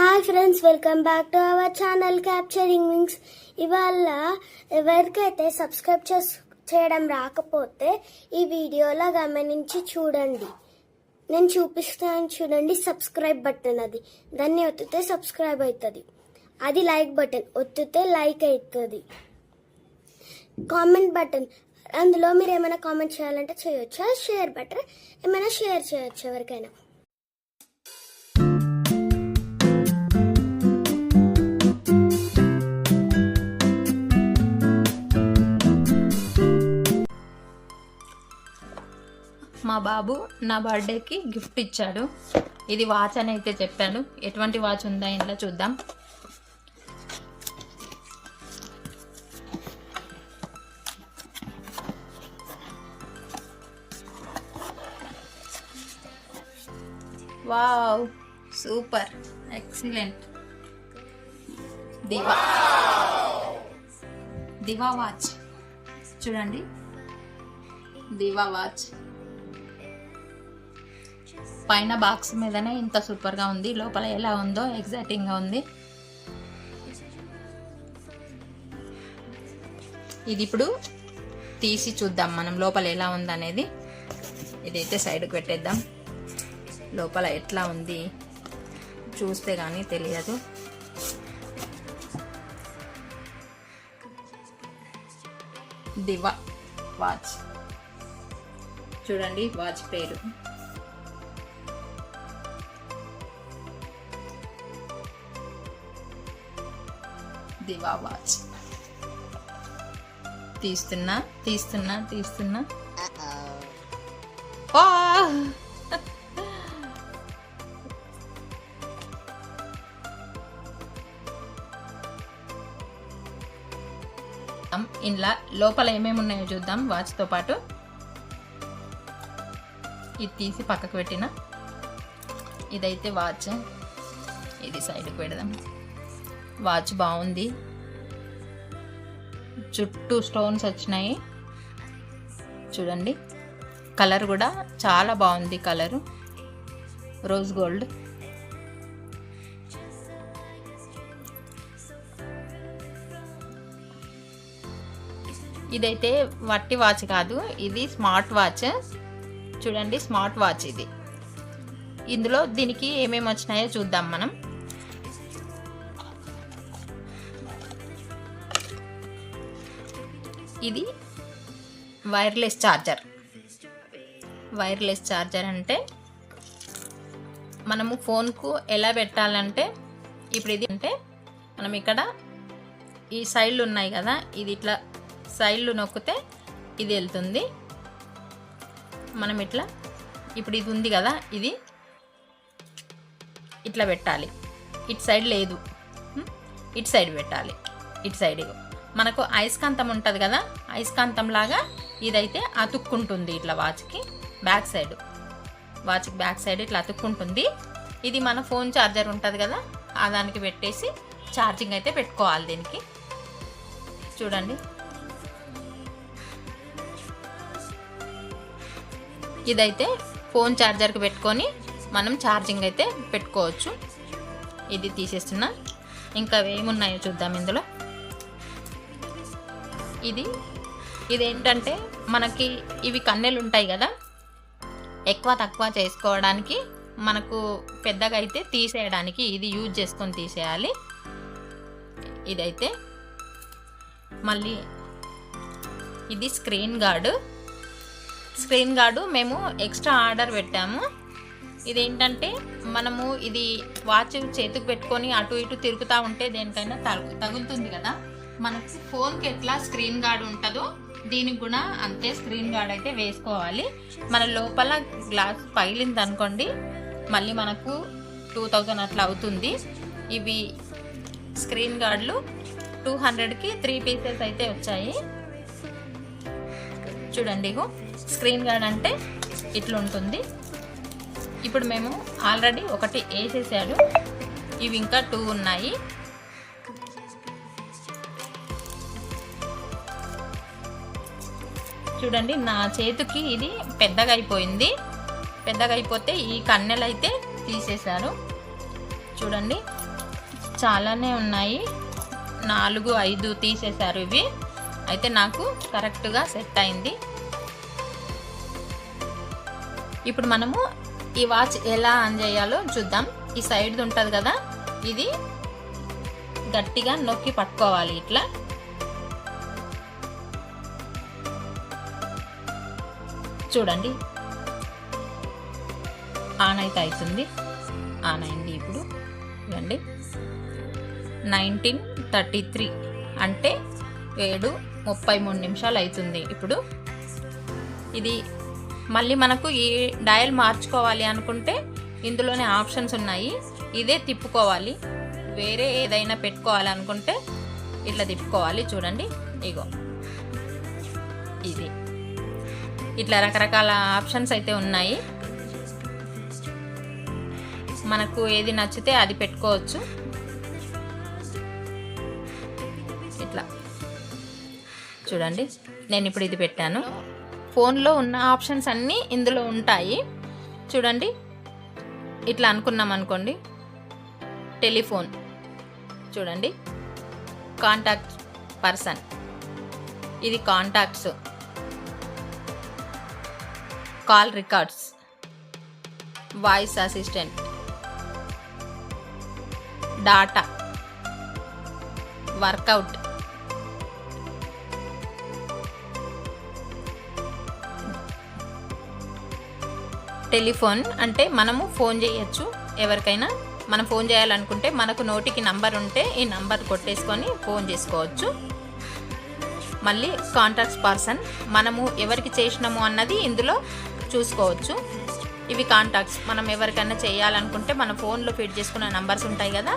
Hi friends welcome back to our channel capturing wings ఇవాళ ఎవరికైతే subscribe చేస్ చేయడం రాకపోతే ఈ వీడియోలో గమనించి చూడండి. నేను చూపిస్తాను చూడండి సబ్స్క్రైబ్ బటన్ అది. దాన్ని ఒత్తితే సబ్స్క్రైబ్ అవుతుంది అది లైక్ బటన్ ఒత్తితే లైక్ అవుతుంది కామెంట్ బటన్ అందులో మీరు ఏమైనా కామెంట్ చేయాలంటే చేయొచ్చు? షేర్ బటన్ ఏమైనా షేర్ చేయొచ్చు ఎవరికైనా? మా బాబు నా బర్త్డేకి గిఫ్ట్ ఇచ్చాడు. ఇది వాచ్ అని అయితే చెప్పాడు ఎటువంటి వాచ్ ఉందా ఇంట్లో చూద్దాం. Wow super excellent. దివా. దివా వాచ్. చూడండి. దివా వాచ్. పైన బాక్స్ మీదనే ఇంత సూపర్గా ఉంది. లోపల ఎలా ఉందో ఎగ్జైటింగ్గా ఉంది. ఇది ఇప్పుడు తీసి చూద్దాం మనం లోపల ఎలా ఉంది అనేది ఇదైతే సైడ్కి పెట్టేద్దాం. లోపల ఎట్లా ఉంది చూస్తే కానీ తెలియదు. దివా వాచ్ చూడండి వాచ్ పేరు. దివా వాచ్ తీస్తున్నా తీస్తున్నా. తీస్తున్నా ఆ! ఇంట్లో లోపల ఏమేమి ఉన్నాయో చూద్దాం వాచ్తో పాటు. ఇది తీసి పక్కకు పెట్టిన. ఇదైతే వాచ్ ఇది సైడ్కి పెడదాం. వాచ్ బాగుంది. చుట్టూ స్టోన్స్ వచ్చినాయి. చూడండి. కలర్ కూడా చాలా బాగుంది కలరు. Rose gold. ఇదైతే వట్టి వాచ్ కాదు ఇది స్మార్ట్ వాచ్. చూడండి స్మార్ట్ వాచ్ ఇది. ఇందులో దీనికి ఏమేమి వచ్చినాయో చూద్దాం మనం. ఇది వైర్లెస్ ఛార్జర్ వైర్లెస్ ఛార్జర్ అంటే మనము ఫోన్కు ఎలా పెట్టాలంటే ఇప్పుడు ఇది అంటే మనం ఇక్కడ ఈ సైడ్లు ఉన్నాయి కదా ఇది ఇట్లా సైడ్లు నొక్కితే ఇది వెళ్తుంది. మనం ఇట్లా ఇప్పుడు ఇది ఉంది కదా ఇది ఇట్లా పెట్టాలి. ఇటు సైడ్ లేదు. ఇటు సైడ్ పెట్టాలి. ఇటు సైడ్ మనకు అయస్కాంతం ఉంటుంది కదా అయస్కాంతం లాగా ఇదైతే అతుక్కుంటుంది ఇట్లా వాచ్కి బ్యాక్ సైడ్. వాచ్కి బ్యాక్ సైడ్ ఇట్లా అతుక్కుంటుంది. ఇది మన ఫోన్ ఛార్జర్ ఉంటుంది కదా ఆ దానికి పెట్టేసి ఛార్జింగ్ అయితే పెట్టుకోవాలి దీనికి. చూడండి. ఇదైతే ఫోన్ ఛార్జర్కి పెట్టుకొని మనం ఛార్జింగ్ అయితే పెట్టుకోవచ్చు. ఇది తీసేస్తున్నా. ఇంకా ఏమున్నాయో చూద్దాం ఇందులో. ఇది. ఇదేంటంటే మనకి ఇవి కన్నెలు ఉంటాయి కదా. ఎక్కువ తక్కువ చేసుకోవడానికి మనకు పెద్దగా అయితే తీసేయడానికి ఇది యూజ్ చేసుకొని తీసేయాలి. ఇదైతే. మళ్ళీ ఇది స్క్రీన్ గార్డు. స్క్రీన్ గార్డు మేము ఎక్స్ట్రా ఆర్డర్ పెట్టాము. ఇదేంటంటే మనము ఇది వాచ్ చేతికి పెట్టుకొని అటు ఇటు తిరుగుతూ ఉంటే దేనికైనా తగు తగులుతుంది కదా. మనకు ఫోన్కి ఎట్లా స్క్రీన్ గార్డ్ ఉంటుందో దీనికి కూడా అంతే స్క్రీన్ గార్డ్ అయితే వేసుకోవాలి. మన లోపల గ్లాస్ పగిలింది అనుకోండి మళ్ళీ మనకు టూ థౌజండ్ అట్లా అవుతుంది. ఇవి స్క్రీన్ గార్డులు టూ హండ్రెడ్కి త్రీ పీసెస్ అయితే వచ్చాయి. చూడండి ఇగో స్క్రీన్ గార్డ్ అంటే ఇట్లా ఉంటుంది. ఇప్పుడు మేము ఆల్రెడీ ఒకటి వేసేసాడు. ఇవి ఇంకా టూ ఉన్నాయి. చూడండి నా చేతికి ఇది పెద్దగా అయిపోయింది. పెద్దగా అయిపోతే ఈ కన్నెలు అయితే తీసేశారు. చూడండి చాలానే ఉన్నాయి. నాలుగు ఐదు తీసేశారు ఇవి. అయితే నాకు కరెక్ట్గా సెట్ అయింది. ఇప్పుడు మనము ఈ వాచ్ ఎలా ఆన్ చేయాలో చూద్దాం. ఈ సైడ్ది ఉంటుంది కదా ఇది గట్టిగా నొక్కి పట్టుకోవాలి ఇట్లా. చూడండి. ఆన్ అయితే అవుతుంది. ఆన్ అయింది ఇప్పుడు. చూడండి నైన్టీన్ థర్టీ త్రీ అంటే ఏడు ముప్పై మూడు నిమిషాలు అవుతుంది ఇప్పుడు. ఇది మళ్ళీ మనకు ఈ డయల్ మార్చుకోవాలి అనుకుంటే ఇందులోనే ఆప్షన్స్ ఉన్నాయి. ఇదే తిప్పుకోవాలి. వేరే ఏదైనా పెట్టుకోవాలి అనుకుంటే ఇట్లా తిప్పుకోవాలి. చూడండి. ఇగో. ఇట్లా రకరకాల ఆప్షన్స్ అయితే ఉన్నాయి. మనకు ఏది నచ్చితే అది పెట్టుకోవచ్చు. ఇట్లా. చూడండి నేను ఇప్పుడు ఇది పెట్టాను. ఫోన్లో ఉన్న ఆప్షన్స్ అన్నీ ఇందులో ఉంటాయి. చూడండి ఇట్లా అనుకున్నాం అనుకోండి. టెలిఫోన్. చూడండి కాంటాక్ట్ పర్సన్. ఇది contacts. Call records. Voice assistant. Data. Workout. Telephone అంటే మనము ఫోన్ చేయొచ్చు. ఎవరికైనా మనం ఫోన్ చేయాలనుకుంటే మనకు నోటికి నంబర్ ఉంటే ఈ నంబర్ కొట్టేసుకొని ఫోన్ చేసుకోవచ్చు. మళ్ళీ కాంటాక్ట్స్ పర్సన్. మనము ఎవరికి చేసినాము అన్నది ఇందులో చూసుకోవచ్చు. ఇవి కాంటాక్ట్స్ మనం ఎవరికైనా చేయాలనుకుంటే మన ఫోన్లో ఫిట్ చేసుకున్న నంబర్స్ ఉంటాయి కదా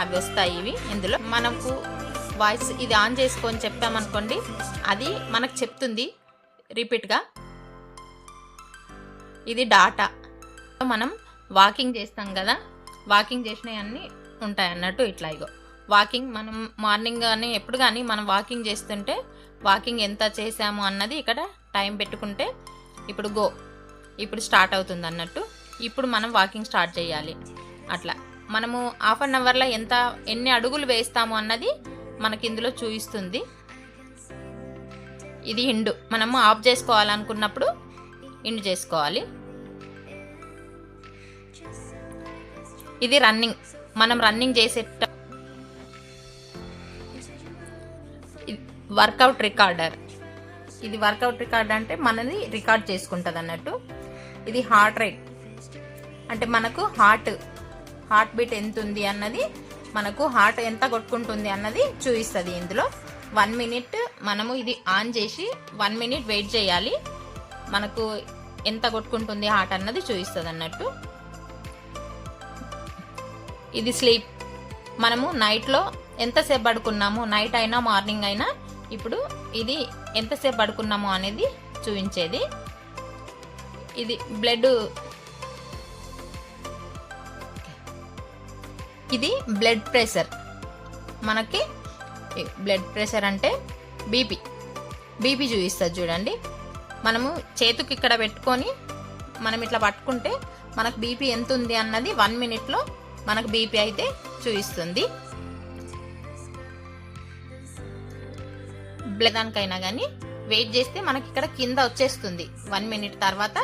అవి వస్తాయి ఇవి ఇందులో. మనకు వాయిస్ ఇది ఆన్ చేసుకొని చెప్పామనుకోండి అది మనకు చెప్తుంది రిపీట్గా. ఇది డాటా మనం వాకింగ్ చేస్తాం కదా వాకింగ్ చేసినవన్నీ ఉంటాయి అన్నట్టు ఇట్లా ఇగో. వాకింగ్ మనం మార్నింగ్ కానీ ఎప్పుడు కానీ మనం వాకింగ్ చేస్తుంటే వాకింగ్ ఎంత చేసాము అన్నది ఇక్కడ టైం పెట్టుకుంటే ఇప్పుడు గో ఇప్పుడు స్టార్ట్ అవుతుంది అన్నట్టు. ఇప్పుడు మనం వాకింగ్ స్టార్ట్ చేయాలి. అట్లా. మనము హాఫ్ అన్ అవర్లో ఎంత ఎన్ని అడుగులు వేస్తాము అన్నది మనకి ఇందులో చూపిస్తుంది. ఇది ఇండు మనము ఆఫ్ చేసుకోవాలనుకున్నప్పుడు ఇండు చేసుకోవాలి. ఇది రన్నింగ్ మనం రన్నింగ్ చేసే వర్కౌట్ రికార్డర్ ఇది వర్కౌట్ రికార్డ్ అంటే మనది రికార్డ్ చేసుకుంటుంది అన్నట్టు. ఇది హార్ట్ రేట్. అంటే మనకు హార్ట్ హార్ట్ బీట్ ఎంత ఉంది అన్నది మనకు హార్ట్ ఎంత కొట్టుకుంటుంది అన్నది చూపిస్తుంది ఇందులో. వన్ మినిట్ మనము ఇది ఆన్ చేసి వన్ మినిట్ వెయిట్ చేయాలి. మనకు ఎంత కొట్టుకుంటుంది హార్ట్ అన్నది చూపిస్తుంది అన్నట్టు. ఇది స్లీప్. మనము నైట్లో ఎంతసేపు పడుకున్నాము? నైట్ అయినా మార్నింగ్ అయినా. ఇప్పుడు ఇది ఎంతసేపు పడుకున్నాము అనేది చూపించేది. ఇది బ్లడ్ ఇది బ్లడ్ ప్రెషర్. మనకి బ్లడ్ ప్రెషర్ అంటే బీపీ. బీపీ చూపిస్తుంది చూడండి. మనము చేతుకి ఇక్కడ పెట్టుకొని మనం ఇట్లా పట్టుకుంటే మనకు బీపీ ఎంత ఉంది అన్నది వన్ మినిట్లో మనకు బీపీ అయితే చూపిస్తుంది. ఉబ్బలేదానికైనా దానికైనా కానీ వెయిట్ చేస్తే మనకి ఇక్కడ కింద వచ్చేస్తుంది వన్ మినిట్ తర్వాత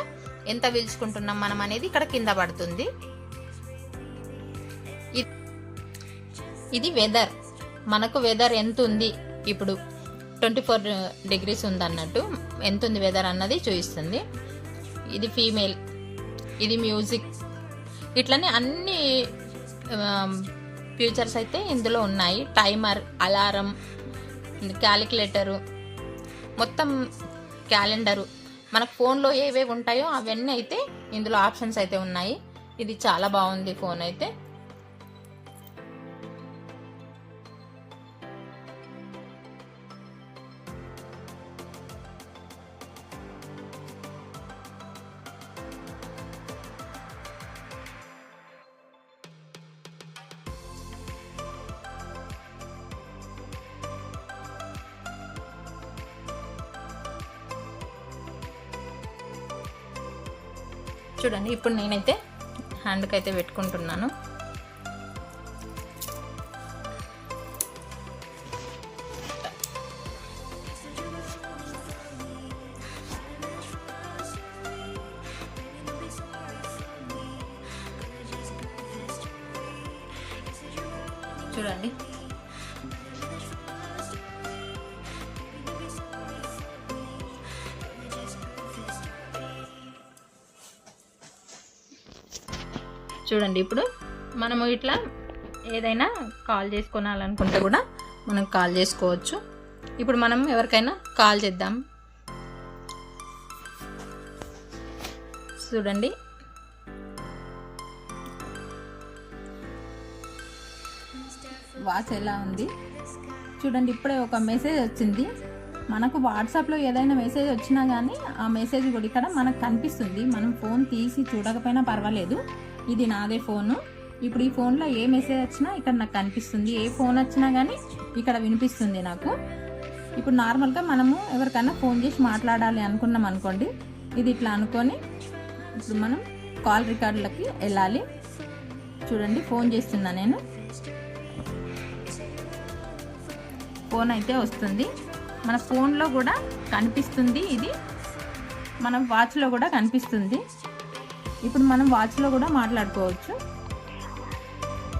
ఎంత పీల్చుకుంటున్నాం మనం అనేది ఇక్కడ కింద పడుతుంది ఇ- ఇది వెదర్ మనకు వెదర్ ఎంత ఉంది ఇప్పుడు ట్వంటీ ఫోర్ డిగ్రీస్ ఉంది అన్నట్టు ఎంత ఉంది వెదర్ అన్నది చూపిస్తుంది ఇది ఫీమేల్ ఇది మ్యూజిక్ ఇట్లనే అన్ని ఫ్యూచర్స్ అయితే ఇందులో ఉన్నాయి టైమర్ అలారం క్యాలిక్యులేటరు మొత్తం క్యాలెండరు. మనకు ఫోన్లో ఏవేవి ఉంటాయో అవన్నీ అయితే ఇందులో ఆప్షన్స్ అయితే ఉన్నాయి. ఇది చాలా బాగుంది ఫోన్ అయితే. చూడండి ఇప్పుడు నేనైతే హ్యాండ్కి అయితే పెట్టుకుంటున్నాను. చూడండి చూడండి ఇప్పుడు మనము ఇట్లా ఏదైనా కాల్ చేసుకోవాలనుకుంటే కూడా మనం కాల్ చేసుకోవచ్చు. ఇప్పుడు మనం ఎవరికైనా కాల్ చేద్దాం. చూడండి. వాచ్ ఎలా ఉంది? చూడండి ఇప్పుడే ఒక మెసేజ్ వచ్చింది. మనకు వాట్సాప్లో ఏదైనా మెసేజ్ వచ్చినా కానీ ఆ మెసేజ్ కూడా ఇక్కడ మనకు కనిపిస్తుంది. మనం ఫోన్ తీసి చూడకపోయినా పర్వాలేదు. ఇది నాదే ఫోను. ఇప్పుడు ఈ ఫోన్లో ఏ మెసేజ్ వచ్చినా ఇక్కడ నాకు కనిపిస్తుంది. ఏ ఫోన్ వచ్చినా కానీ ఇక్కడ వినిపిస్తుంది నాకు. ఇప్పుడు నార్మల్గా మనము ఎవరికైనా ఫోన్ చేసి మాట్లాడాలి అనుకున్నాం అనుకోండి ఇది ఇట్లా అనుకొని ఇప్పుడు మనం కాల్ రికార్డులకి వెళ్ళాలి. చూడండి ఫోన్ చేస్తున్నా నేను. ఫోన్ అయితే వస్తుంది. మన ఫోన్లో కూడా కనిపిస్తుంది ఇది. మన వాచ్లో కూడా కనిపిస్తుంది. ఇప్పుడు మనం వాచ్లో కూడా మాట్లాడుకోవచ్చు.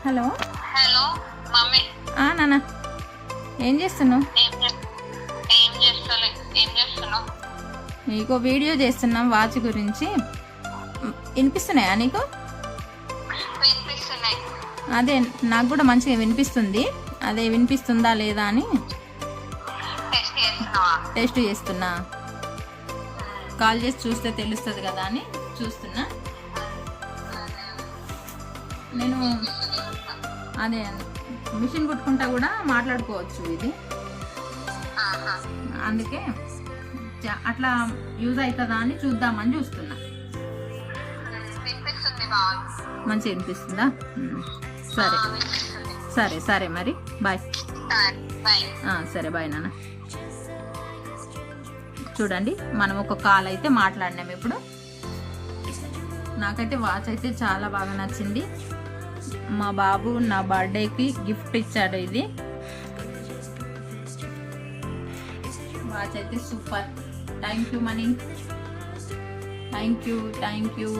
హలో? Hello mummy. ఆ, నాన్న. ఏం చేస్తున్నావు? ఏం చే- ఏం చేస్తలే ఏం చేస్తున్నావు? నీకు వీడియో చేస్తున్నాం వాచ్ గురించి. వినిపిస్తున్నాయా నీకు? వినిపిస్తున్నాయి. అదే నాకు కూడా మంచిగా వినిపిస్తుంది. అదే వినిపిస్తుందా లేదా అని. టెస్ట్ చేస్తున్నా. కాల్ చేసి చూస్తే తెలుస్తుంది కదా అని చూస్తున్నా. నేను అదే మిషన్ కుట్టుకుంటా కూడా మాట్లాడుకోవచ్చు ఇది. అందుకే అట్లా యూజ్ అవుతుందా అని చూద్దామని చూస్తున్నా. మంచిగా వినిపిస్తుందా? మ్, సరే. సరే సరే మరి. బాయ్. సరే, బాయ్. ఆ, సరే బాయ్ నాన్న. చూడండి మనం ఒక కాల్ అయితే మాట్లాడినాం ఇప్పుడు. నాకైతే వాచ్ అయితే చాలా బాగా నచ్చింది. మా బాబు నా బర్త్డేకి గిఫ్ట్ ఇచ్చాడు ఇది. వాచ్ అయితే super. Thank you Mani. Thank you thank you.